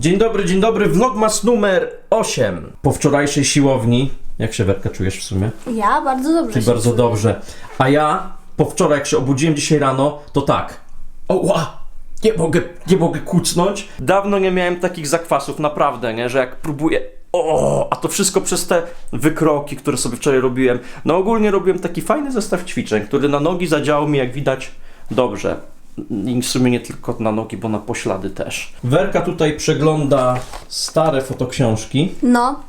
Dzień dobry, dzień dobry, vlogmas numer 8. Po wczorajszej siłowni, jak się Werka czujesz w sumie? Ja bardzo dobrze Ty się bardzo czuję. dobrze. A ja po wczoraj, jak się obudziłem dzisiaj rano, to tak. Oła! Nie mogę, nie mogę kucnąć. Dawno nie miałem takich zakwasów, naprawdę, nie? Że jak próbuję. O, a to wszystko przez te wykroki, które sobie wczoraj robiłem. No ogólnie robiłem taki fajny zestaw ćwiczeń, który na nogi zadziałał mi, jak widać, dobrze. I w sumie nie tylko na nogi, bo na poślady też. Werka tutaj przegląda stare fotoksiążki. No,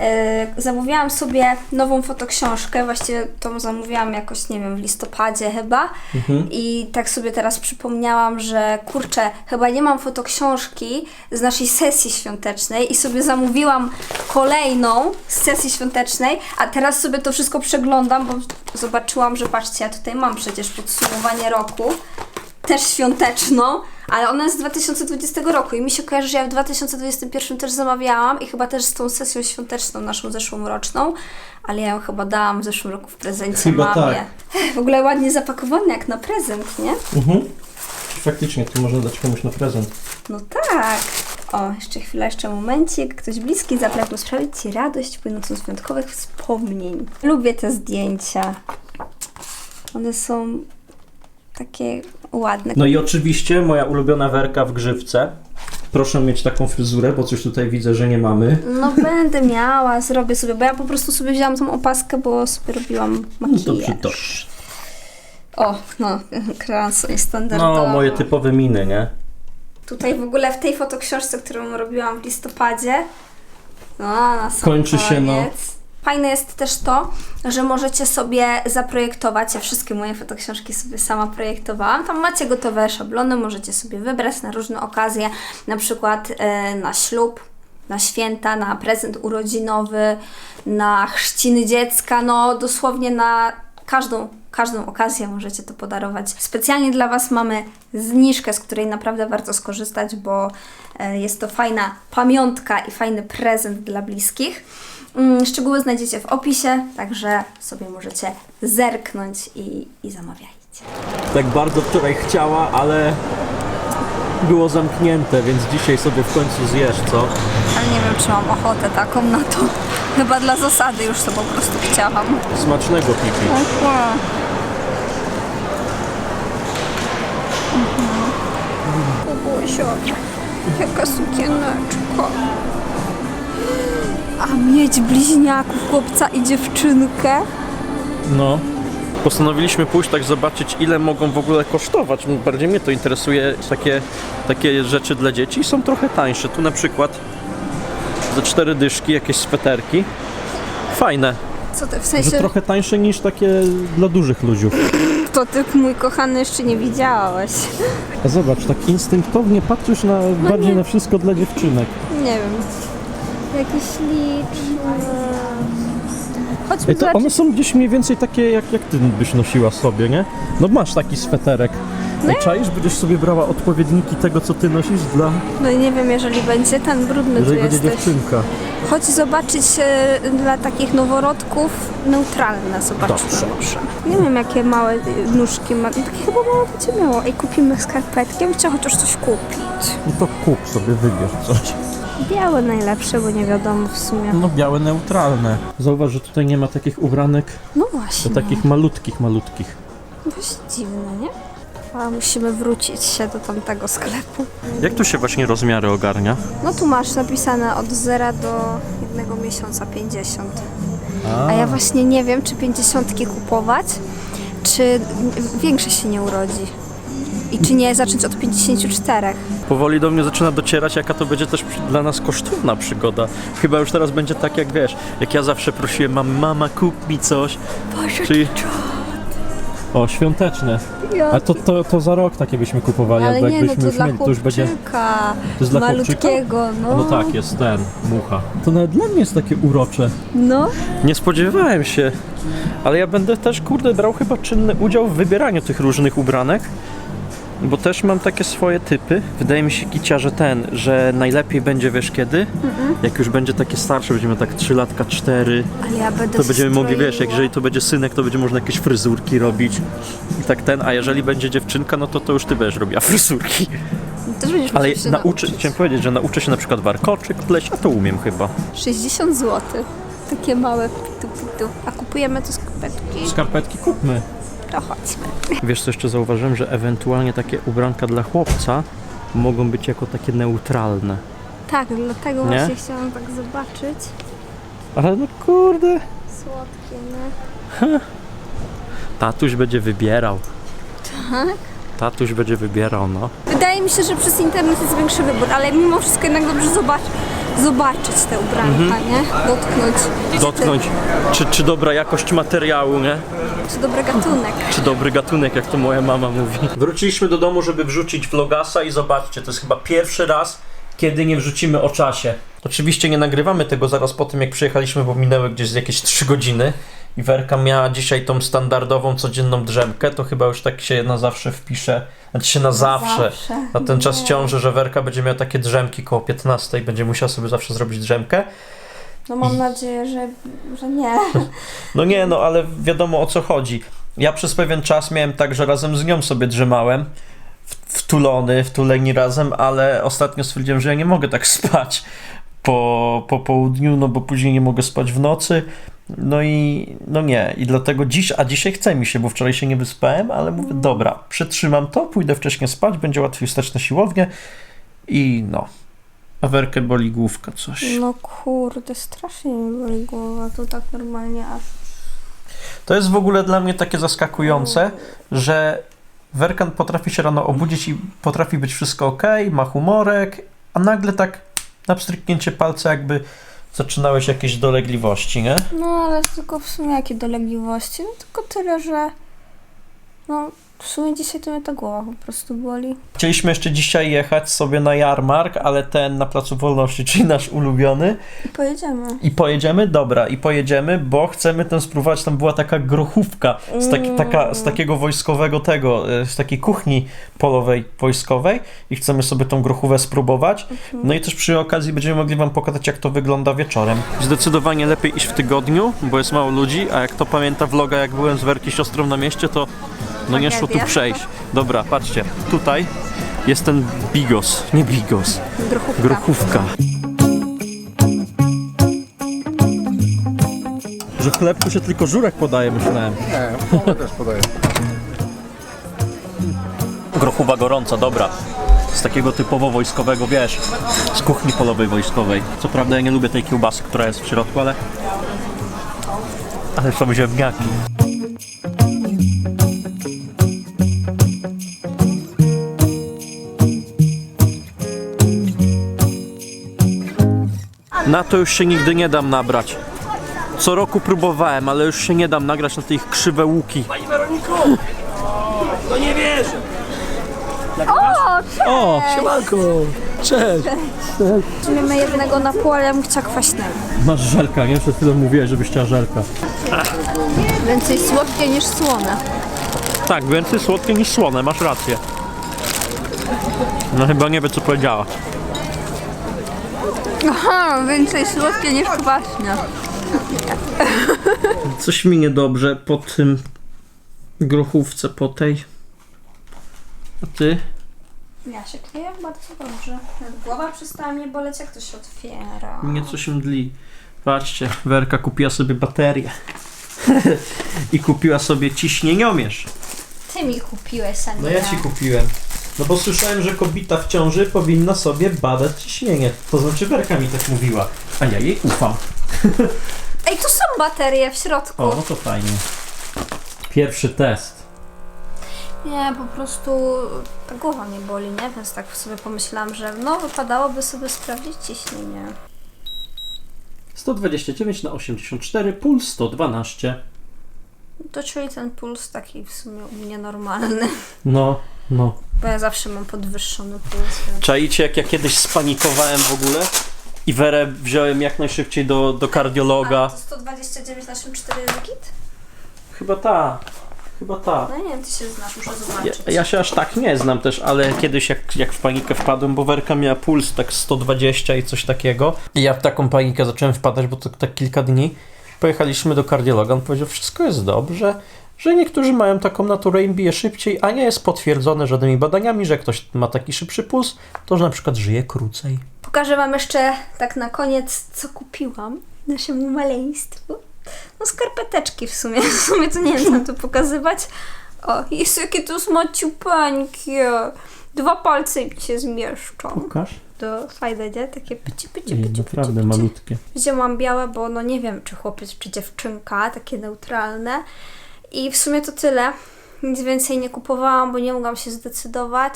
e, zamówiłam sobie nową fotoksiążkę, właściwie tą zamówiłam jakoś, nie wiem, w listopadzie chyba Mhm. i tak sobie teraz przypomniałam, że kurczę, chyba nie mam fotoksiążki z naszej sesji świątecznej i sobie zamówiłam kolejną z sesji świątecznej, a teraz sobie to wszystko przeglądam, bo zobaczyłam, że patrzcie, ja tutaj mam przecież podsumowanie roku, też świąteczną, ale ona jest z 2020 roku i mi się kojarzy, że ja w 2021 też zamawiałam i chyba też z tą sesją świąteczną, naszą zeszłoroczną, ale ja ją chyba dałam w zeszłym roku w prezencie Chyba mamie. tak. W ogóle ładnie zapakowany jak na prezent, nie? Mhm. Faktycznie, to można dać komuś na prezent. No tak. O, jeszcze chwila, jeszcze momencik. Ktoś bliski zapragnął sprawić Ci radość płynącą z wyjątkowych wspomnień. Lubię te zdjęcia. One są takie ładne. No i oczywiście moja ulubiona werka w grzywce. Proszę mieć taką fryzurę, bo coś tutaj widzę, że nie mamy. No będę miała, zrobię sobie, bo ja po prostu sobie wzięłam tą opaskę, bo sobie robiłam No makijaż. dobrze, to. O, no, kranson standardowo. No, moje typowe miny, nie? Tutaj w ogóle w tej fotoksiążce, którą robiłam w listopadzie, no na sam Kończy się, no. Fajne jest też to, że możecie sobie zaprojektować. Ja wszystkie moje fotoksiążki sobie sama projektowałam. Tam macie gotowe szablony, możecie sobie wybrać na różne okazje, na przykład e, na ślub, na święta, na prezent urodzinowy, na chrzciny dziecka, no dosłownie na każdą, każdą okazję możecie to podarować. Specjalnie dla Was mamy zniżkę, z której naprawdę warto skorzystać, bo e, jest to fajna pamiątka i fajny prezent dla bliskich. Mm, Szczegóły znajdziecie w opisie, także sobie możecie zerknąć i, i zamawiajcie. Tak bardzo wczoraj chciała, ale było zamknięte, więc dzisiaj sobie w końcu zjesz, co? Ale nie wiem, czy mam ochotę taką na to. Chyba dla zasady już to po prostu chciałam. Smacznego pipi. Kubusiu, jaka sukieneczka. A mieć bliźniaków, chłopca i dziewczynkę? No. Postanowiliśmy pójść tak zobaczyć, ile mogą w ogóle kosztować. Bardziej mnie to interesuje, takie, takie rzeczy dla dzieci są trochę tańsze. Tu na przykład za cztery dyszki jakieś sweterki. Fajne, Co ty, w że sensie, trochę tańsze niż takie dla dużych ludzi. to ty, mój kochany, jeszcze nie widziałeś. A zobacz, tak instynktownie patrzysz na, bardziej nie. na wszystko dla dziewczynek. Nie wiem. Liczne... Chodźmy Ej, to zobaczyć. one są gdzieś mniej więcej takie, jak, jak ty byś nosiła sobie, nie? No masz taki sweterek. Ej, czaisz, będziesz sobie brała odpowiedniki tego, co ty nosisz dla... No i nie wiem, jeżeli będzie ten brudny tu Jeżeli będzie jesteś. dziewczynka. Chodź zobaczyć e, dla takich noworodków neutralne, zobaczmy Dobrze. może. Nie wiem, jakie małe e, nóżki ma. Takie chyba małe będzie miało. Ej, kupimy skarpetki, bym chciała chociaż coś kupić. No to kup sobie, wybierz coś. Białe najlepsze, bo nie wiadomo w sumie. No białe, neutralne. Zauważ, że tutaj nie ma takich ubranek, No to właśnie. takich malutkich, malutkich. Dość dziwne, nie? A musimy wrócić się do tamtego sklepu. Jak tu się właśnie rozmiary ogarnia? No tu masz napisane od 0 do jednego miesiąca 50. A ja właśnie nie wiem, czy 50 kupować, czy większe się nie urodzi. I czy nie zacząć od 54. Powoli do mnie zaczyna docierać, jaka to będzie też dla nas kosztowna przygoda. Chyba już teraz będzie tak, jak wiesz, jak ja zawsze prosiłem mam, mama kup mi coś. Boże, Czyli... O, świąteczne. A to, to, to za rok takie byśmy kupowali, Ale albo nie, no jakbyśmy to już dla mieli, to już będzie... chłopczyka, To jest dla chłopczyka? malutkiego, no. No tak, jest ten, mucha. To nawet dla mnie jest takie urocze. No, Nie spodziewałem się, ale ja będę też, kurde, brał chyba czynny udział w wybieraniu tych różnych ubranek. Bo też mam takie swoje typy. Wydaje mi się, Kicia, że ten, że najlepiej będzie, wiesz kiedy? Jak już będzie takie starsze, będziemy tak 3 latka, 4, ale ja będę to będziemy mogli, wiesz, jak jeżeli to będzie synek, to będzie można jakieś fryzurki robić. I tak ten, a jeżeli będzie dziewczynka, no to to już ty będziesz robiła fryzurki. Też powinniśmy Ale się nauczy, chciałem powiedzieć, że nauczę się na przykład warkoczyk pleść, a to umiem chyba. 60 zł. Takie małe pitu pitu. A kupujemy to skarpetki. Skarpetki kupmy. To chodźmy. Wiesz co jeszcze zauważyłem, że ewentualnie takie ubranka dla chłopca mogą być jako takie neutralne. Tak, dlatego Nie? właśnie chciałam tak zobaczyć. Ale no kurde. Słodkie, nie? Tatuś będzie wybierał. Tak? Tatuś będzie wybierał, no. Wydaje mi się, że przez internet jest większy wybór, ale mimo wszystko jednak dobrze zobacz, zobaczyć te ubranka, nie? Dotknąć. Dotknąć, czy, czy dobra jakość materiału, nie? Czy dobry gatunek. Czy dobry gatunek, jak to moja mama mówi. Wróciliśmy do domu, żeby wrzucić vlogasa i zobaczcie, to jest chyba pierwszy raz, kiedy nie wrzucimy o czasie. Oczywiście nie nagrywamy tego zaraz po tym, jak przyjechaliśmy, bo minęły gdzieś jakieś 3 godziny. I Werka miała dzisiaj tą standardową, codzienną drzemkę, to chyba już tak się na zawsze wpisze, znaczy się na zawsze. zawsze. Na ten czas Nie. ciąży, że Werka będzie miała takie drzemki koło 15 i będzie musiała sobie zawsze zrobić drzemkę. No mam nadzieję, że, że nie. No nie, no ale wiadomo o co chodzi. Ja przez pewien czas miałem tak, że razem z nią sobie drzemałem, w- wtulony, wtuleni razem, ale ostatnio stwierdziłem, że ja nie mogę tak spać po, po południu, no bo później nie mogę spać w nocy. No i no nie, i dlatego dziś, a dzisiaj chce mi się, bo wczoraj się nie wyspałem, ale mówię, dobra, przytrzymam to, pójdę wcześniej spać, będzie łatwiej wstać na siłownię i no. A werkę boli główka coś. No kurde, strasznie mi boli głowa, to tak normalnie aż. To jest w ogóle dla mnie takie zaskakujące, że Werkan potrafi się rano obudzić i potrafi być wszystko ok, ma humorek, a nagle tak na pstryknięcie palca jakby zaczynałeś jakieś dolegliwości, nie? No ale tylko w sumie jakie dolegliwości? No tylko tyle, że no w sumie dzisiaj to mnie ta głowa po prostu boli. Chcieliśmy jeszcze dzisiaj jechać sobie na jarmark, ale ten na Placu Wolności, czyli nasz ulubiony. I pojedziemy. I pojedziemy? Dobra, i pojedziemy, bo chcemy ten spróbować. Tam była taka grochówka z, taki, taka, z takiego wojskowego tego, e, z takiej kuchni polowej wojskowej i chcemy sobie tą grochówę spróbować. No i też przy okazji będziemy mogli Wam pokazać, jak to wygląda wieczorem. Zdecydowanie lepiej iść w tygodniu, bo jest mało ludzi, a jak to pamięta vloga, jak byłem z Werki siostrą na mieście, to no nie szło tu przejść. Dobra, patrzcie, tutaj jest ten bigos, nie bigos, Grochówka. grochówka. Że w chlebku się tylko żurek podaje, myślałem. Nie, połowę też podaję. Grochuba gorąca, dobra. Z takiego typowo wojskowego, wiesz, z kuchni polowej wojskowej. Co prawda ja nie lubię tej kiełbasy, która jest w środku, ale... Ale są ziemniaki. Na to już się nigdy nie dam nabrać. Co roku próbowałem, ale już się nie dam nagrać na te ich krzywe łuki. O! Siemanko! Cześć! Weźmiemy jednego na pół, ale ja bym chciała kwaśnego. Masz żelka, nie? Przed chwilą mówiłeś, żebyś chciała żelka. Więcej słodkie niż słone. Tak, więcej słodkie niż słone, masz rację. No chyba nie wie co powiedziała. Aha, więcej słodkie niż kwaśne. Coś mi niedobrze po tym grochówce, po tej. A ty? Ja się kleję bardzo dobrze. Głowa przestała mnie boleć, jak to się otwiera. Mnie coś mdli. Patrzcie, Werka kupiła sobie baterię. I kupiła sobie ciśnieniomierz. Ty mi kupiłeś, a nie No ja ci kupiłem. No bo słyszałem, że kobieta w ciąży powinna sobie badać ciśnienie. To znaczy Werka mi tak mówiła. A ja jej ufam. Ej, tu są baterie w środku. O, no to fajnie. Pierwszy test. Nie, po prostu ta głowa mnie boli, nie? Więc tak sobie pomyślałam, że no wypadałoby sobie sprawdzić ciśnienie. 129 na 84, puls 112. To czyli ten puls taki w sumie u mnie normalny, No, no. Bo ja zawsze mam podwyższony puls, więc... Czaicie, jak ja kiedyś spanikowałem w ogóle? I Werę wziąłem jak najszybciej do, do kardiologa. To 129 na 4 jest git? Chyba ta. Chyba ta. No nie wiem, ty się znasz, muszę Ja, zobaczyć. ja się aż tak nie znam też, ale kiedyś jak, jak w panikę wpadłem, bo Werka miała puls tak 120 i coś takiego. I ja w taką panikę zacząłem wpadać, bo to tak kilka dni. Pojechaliśmy do kardiologa, on powiedział, wszystko jest dobrze, że niektórzy mają taką naturę i bije szybciej, a nie jest potwierdzone żadnymi badaniami, że ktoś ma taki szybszy puls, to że na przykład żyje krócej. Pokażę Wam jeszcze tak na koniec, co kupiłam naszemu maleństwu. No skarpeteczki w sumie, w sumie to nie wiem, co tu pokazywać. O, jest jakie to smaciupańkie. Dwa palce mi się zmieszczą. Pokaż. To fajne, nie? Takie pyci, pyci, pyci, naprawdę pyci. malutkie. Wzięłam białe, bo no nie wiem, czy chłopiec, czy dziewczynka, takie neutralne. I w sumie to tyle. Nic więcej nie kupowałam, bo nie mogłam się zdecydować.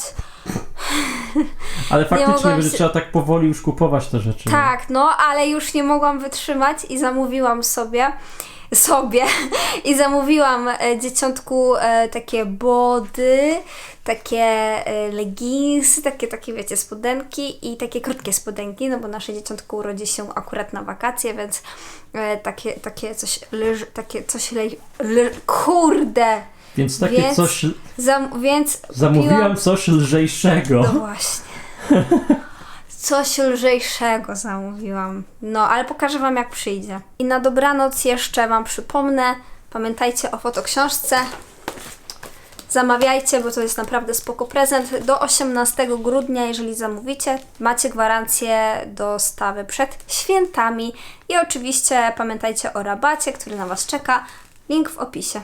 Ale faktycznie będzie się- trzeba tak powoli już kupować te rzeczy. Tak, no, ale już nie mogłam wytrzymać i zamówiłam sobie sobie i zamówiłam e, dzieciątku e, takie body, takie e, leginsy, takie, takie wiecie, spodenki i takie krótkie spodenki, no bo nasze dzieciątko urodzi się akurat na wakacje, więc takie, takie coś leż, takie coś le, le, kurde, Więc takie Więc coś. Zam, więc Zamówiłam kupiłam- coś lżejszego. no właśnie. Coś lżejszego zamówiłam. No, ale pokażę Wam, jak przyjdzie. I na dobranoc jeszcze Wam przypomnę, pamiętajcie o fotoksiążce. Zamawiajcie, bo to jest naprawdę spoko prezent. Do 18 grudnia, jeżeli zamówicie, macie gwarancję dostawy przed świętami. I oczywiście pamiętajcie o rabacie, który na Was czeka. Link w opisie.